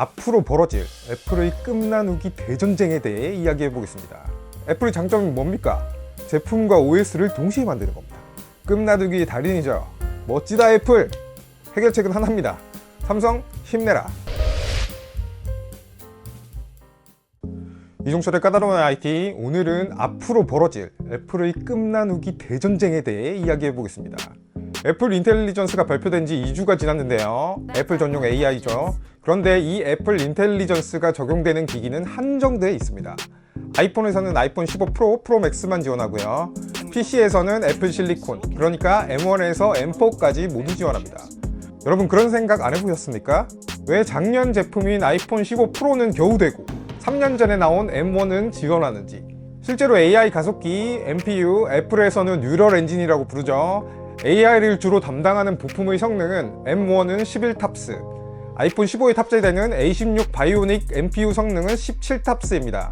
앞으로 벌어질 애플의 끝나누기 대전쟁에 대해 이야기해 보겠습니다. 애플의 장점이 뭡니까? 제품과 OS를 동시에 만드는 겁니다. 끝나누기의 달인이죠. 멋지다 애플! 해결책은 하나입니다. 삼성 힘내라. 이종철의 까다로운 IT 오늘은 앞으로 벌어질 애플의 끝나누기 대전쟁에 대해 이야기해 보겠습니다. 애플 인텔리전스가 발표된 지 2주가 지났는데요. 애플 전용 AI죠. 그런데 이 애플 인텔리전스가 적용되는 기기는 한정되어 있습니다. 아이폰에서는 아이폰 15 프로, 프로 맥스만 지원하고요. PC에서는 애플 실리콘, 그러니까 M1에서 M4까지 모두 지원합니다. 여러분 그런 생각 안 해보셨습니까? 왜 작년 제품인 아이폰 15 프로는 겨우 되고 3년 전에 나온 M1은 지원하는지 실제로 AI 가속기, NPU, 애플에서는 뉴럴 엔진이라고 부르죠. AI를 주로 담당하는 부품의 성능은 M1은 11탑스, 아이폰 15에 탑재되는 A16 바이오닉 NPU 성능은 17탑스입니다.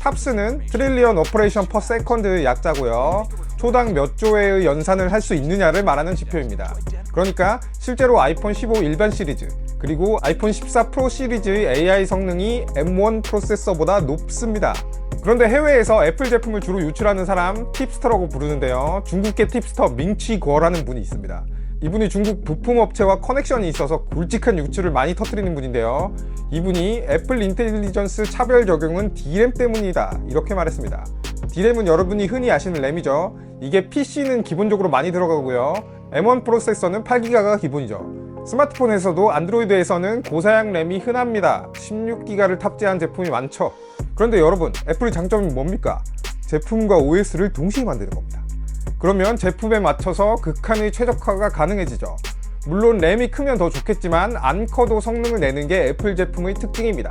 탑스는 트릴리언 오퍼레이션 퍼 세컨드 약자고요. 초당 몇 조회의 연산을 할 수 있느냐를 말하는 지표입니다. 그러니까 실제로 아이폰 15 일반 시리즈 그리고 아이폰 14 프로 시리즈의 AI 성능이 M1 프로세서보다 높습니다. 그런데 해외에서 애플 제품을 주로 유출하는 사람 팁스터라고 부르는데요. 중국계 팁스터 밍치거라는 분이 있습니다. 이분이 중국 부품업체와 커넥션이 있어서 굵직한 유출을 많이 터뜨리는 분인데요. 이분이 애플 인텔리전스 차별 적용은 D램 때문이다 이렇게 말했습니다. D램은 여러분이 흔히 아시는 램이죠. 이게 PC는 기본적으로 많이 들어가고요. M1 프로세서는 8기가가 기본이죠. 스마트폰에서도 안드로이드에서는 고사양 램이 흔합니다. 16기가를 탑재한 제품이 많죠. 그런데 여러분, 애플의 장점이 뭡니까? 제품과 OS를 동시에 만드는 겁니다. 그러면 제품에 맞춰서 극한의 최적화가 가능해지죠. 물론 램이 크면 더 좋겠지만 안 커도 성능을 내는 게 애플 제품의 특징입니다.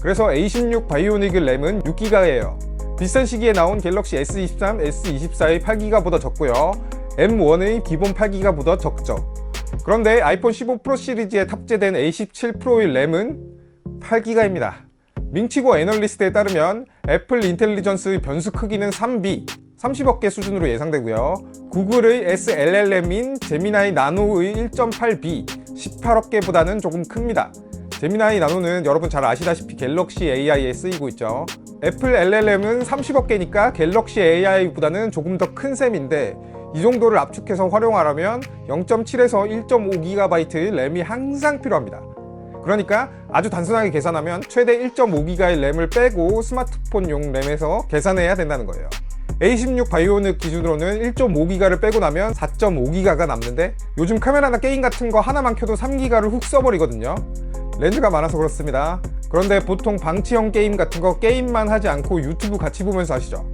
그래서 A16 바이오닉 램은 6기가예요. 비슷한 시기에 나온 갤럭시 S23, S24의 8기가보다 적고요. M1의 기본 8기가보다 적죠. 그런데 아이폰 15 프로 시리즈에 탑재된 A17 프로의 램은 8기가입니다. 밍치고 애널리스트에 따르면 애플 인텔리전스의 변수 크기는 3B, 30억 개 수준으로 예상되고요. 구글의 SLLM인 제미나이 나노의 1.8B, 18억 개보다는 조금 큽니다. 제미나이 나노는 여러분 잘 아시다시피 갤럭시 AI에 쓰이고 있죠. 애플 LLM은 30억 개니까 갤럭시 AI보다는 조금 더 큰 셈인데 이 정도를 압축해서 활용하려면 0.7에서 1.5GB 램이 항상 필요합니다. 그러니까 아주 단순하게 계산하면 최대 1.5기가의 램을 빼고 스마트폰용 램에서 계산해야 된다는 거예요. A16 바이오닉 기준으로는 1.5기가를 빼고 나면 4.5기가가 남는데 요즘 카메라나 게임 같은 거 하나만 켜도 3기가를 훅 써버리거든요. 렌즈가 많아서 그렇습니다. 그런데 보통 방치형 게임 같은 거 게임만 하지 않고 유튜브 같이 보면서 하시죠.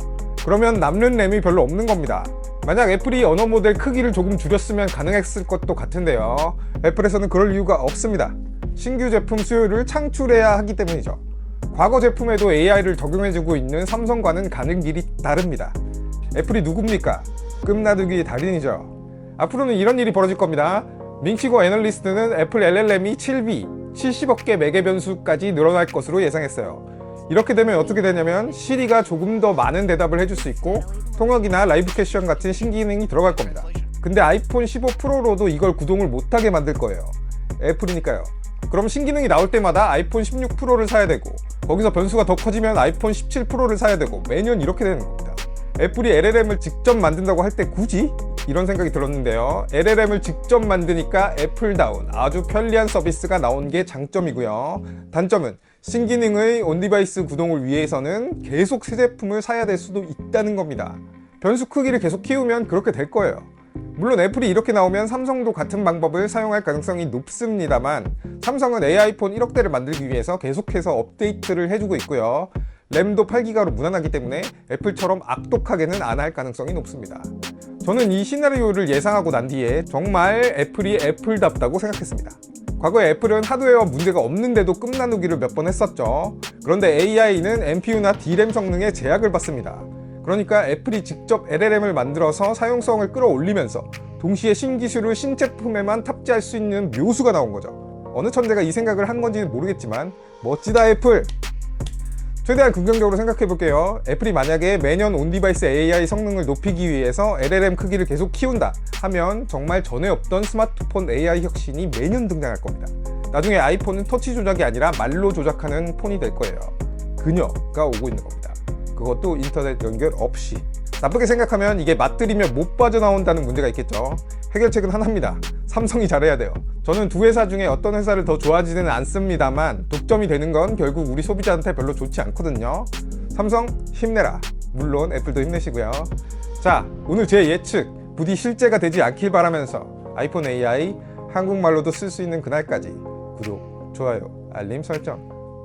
그러면 남는 램이 별로 없는 겁니다. 만약 애플이 언어 모델 크기를 조금 줄였으면 가능했을 것도 같은데요. 애플에서는 그럴 이유가 없습니다. 신규 제품 수요를 창출해야 하기 때문이죠. 과거 제품에도 AI를 적용해주고 있는 삼성과는 가는 길이 다릅니다. 애플이 누굽니까? 끝나두기 달인이죠. 앞으로는 이런 일이 벌어질 겁니다. 밍치고 애널리스트는 애플 LLM이 7B, 70억 개 매개 변수까지 늘어날 것으로 예상했어요. 이렇게 되면 어떻게 되냐면 시리가 조금 더 많은 대답을 해줄 수 있고 통역이나 라이브 캐션 같은 신기능이 들어갈 겁니다. 근데 아이폰 15 프로로도 이걸 구동을 못하게 만들 거예요. 애플이니까요. 그럼 신기능이 나올 때마다 아이폰 16 프로를 사야 되고 거기서 변수가 더 커지면 아이폰 17 프로를 사야 되고 매년 이렇게 되는 겁니다. 애플이 LLM을 직접 만든다고 할 때 굳이? 이런 생각이 들었는데요. LLM을 직접 만드니까 애플다운 아주 편리한 서비스가 나온 게 장점이고요. 단점은 신기능의 온디바이스 구동을 위해서는 계속 새 제품을 사야 될 수도 있다는 겁니다. 변수 크기를 계속 키우면 그렇게 될 거예요. 물론 애플이 이렇게 나오면 삼성도 같은 방법을 사용할 가능성이 높습니다만 삼성은 AI폰 1억 대를 만들기 위해서 계속해서 업데이트를 해주고 있고요. 램도 8기가로 무난하기 때문에 애플처럼 악독하게는 안 할 가능성이 높습니다. 저는 이 시나리오를 예상하고 난 뒤에 정말 애플이 애플답다고 생각했습니다. 과거에 애플은 하드웨어 문제가 없는데도 끝나누기를 몇 번 했었죠. 그런데 AI는 NPU나 D램 성능에 제약을 받습니다. 그러니까 애플이 직접 LLM을 만들어서 사용성을 끌어올리면서 동시에 신기술을 신제품에만 탑재할 수 있는 묘수가 나온 거죠. 어느 천재가 이 생각을 한 건지는 모르겠지만 멋지다 애플! 최대한 긍정적으로 생각해 볼게요. 애플이 만약에 매년 온 디바이스 AI 성능을 높이기 위해서 LLM 크기를 계속 키운다 하면 정말 전에 없던 스마트폰 AI 혁신이 매년 등장할 겁니다. 나중에 아이폰은 터치 조작이 아니라 말로 조작하는 폰이 될 거예요. 그녀가 오고 있는 겁니다. 그것도 인터넷 연결 없이. 나쁘게 생각하면 이게 맛들이면 못 빠져나온다는 문제가 있겠죠. 해결책은 하나입니다. 삼성이 잘해야 돼요. 저는 두 회사 중에 어떤 회사를 더 좋아하지는 않습니다만 독점이 되는 건 결국 우리 소비자한테 별로 좋지 않거든요. 삼성 힘내라. 물론 애플도 힘내시고요. 자, 오늘 제 예측 부디 실제가 되지 않길 바라면서 아이폰 AI 한국말로도 쓸 수 있는 그날까지 구독, 좋아요, 알림 설정